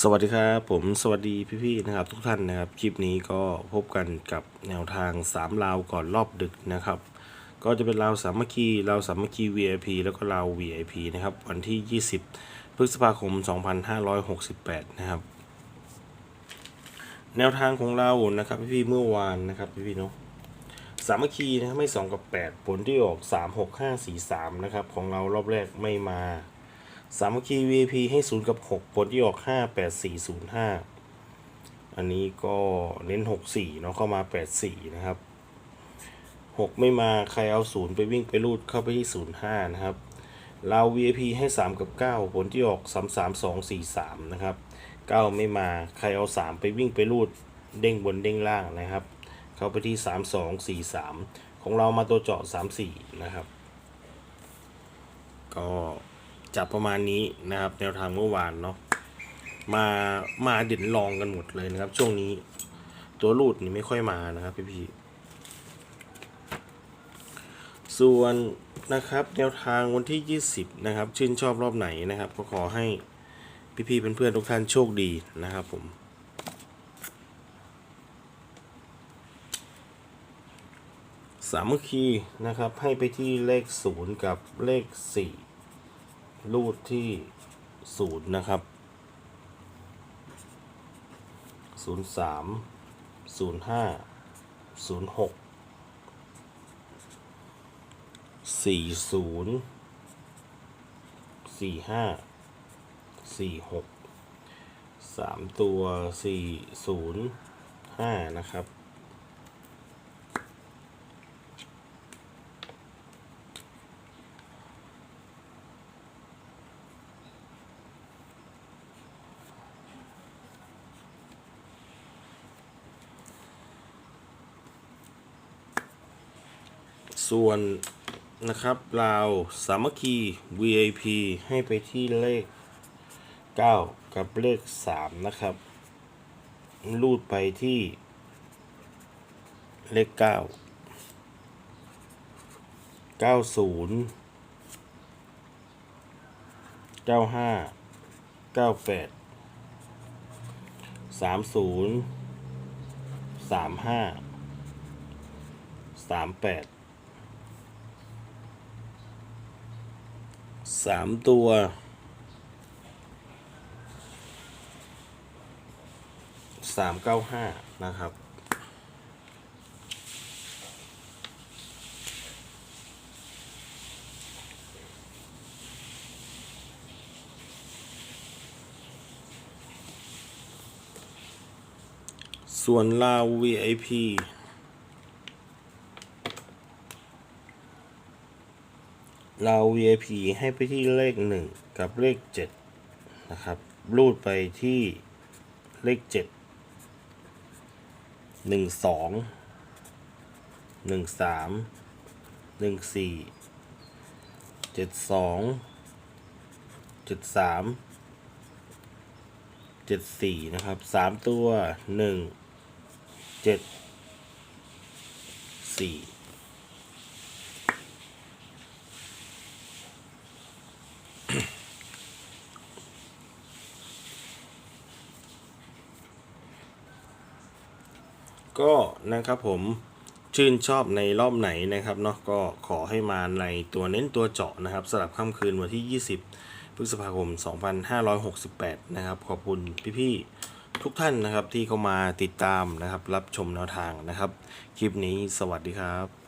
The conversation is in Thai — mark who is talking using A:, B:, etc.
A: สวัสดีครับผมสวัสดีพี่ๆนะครับ ทุกท่านนะครับ คลิปนี้ก็พบกันกับแนวทาง 3 ลาวก่อนรอบดึกนะครับ ก็จะเป็นลาวสามัคคีลาวสามัคคี VIP แล้วก็ลาว VIP นะครับ วันที่ 20 พฤษภาคม 2568 นะครับ แนวทางของเรานะครับ พี่ๆเมื่อวานนะครับพี่ๆเนาะสามัคคีนะครับไม่ 2 กับ 8 ผลที่ออก 3 6 5 4 3 นะครับ ของเรารอบแรกไม่มา สามัคคี VIP ให้ 0 กับ 6 ผลที่ออก 5 8 4 0 5 อันนี้ก็เน้น 6 4 เนาะเข้ามา 8 4 นะครับ 6 ไม่มาใครเอา 0 ไปวิ่งไปรูดเข้าไปที่ 0 5 นะครับ เรา VIP ให้ 3 กับ 9 ผลที่ออก 3 3 2 4 3 นะครับ 9 ไม่มาใครเอา 3 ไปวิ่งไปรูดเด้งบนเด้งล่างนะครับ เข้าไปที่ 3 2 4 3 ของเรามาตัวเจาะ 3 4 นะครับ ก็ จับประมาณนี้นะครับ แนวทางเมื่อวานเนาะมามาเด่นลองกันหมดเลยนะครับ ช่วงนี้ตัวรูดนี่ไม่ค่อยมานะครับพี่พี่ส่วนนะครับแนวทางวันที่ 20 นะครับ ชื่นชอบรอบไหนนะครับ ก็ขอให้พี่ๆเพื่อนๆทุกท่านโชคดีนะครับผมสามัคคีนะครับให้ไปที่เลข 0 กับเลข 4 รูดที่ศูนย์นะครับศูนย์สามศูนย์ห้าศูนย์หกสี่ศูนย์สี่ห้าสี่หกสามตัวสี่ศูนย์ห้านะครับ ส่วนนะครับลาสามัคคี VIP ให้ไปที่เลข 9 กับเลข 3 นะครับ รูดไปที่เลข 9 90 95 98 30 35 38 สามตัวสามเก้าห้านะครับ ส่วนลาว VIP เรา VIP ให้ไปที่เลข 1 กับเลข 7 นะครับ รูดไปที่เลข 7 1 2 1 3 1 4 7 2 7 3 7 4 นะครับ 3 ตัว 1 7 4 ก็นะครับผมชื่นชอบในรอบไหนนะครับเนาะก็ขอให้มาในตัวเน้นตัวเจาะนะครับสำหรับค่ำคืนวันที่ 20 พฤษภาคม 2568 นะครับ ขอบคุณพี่ๆทุกท่านนะครับที่เข้ามาติดตามนะครับ รับชมแนวทางนะครับ คลิปนี้สวัสดีครับ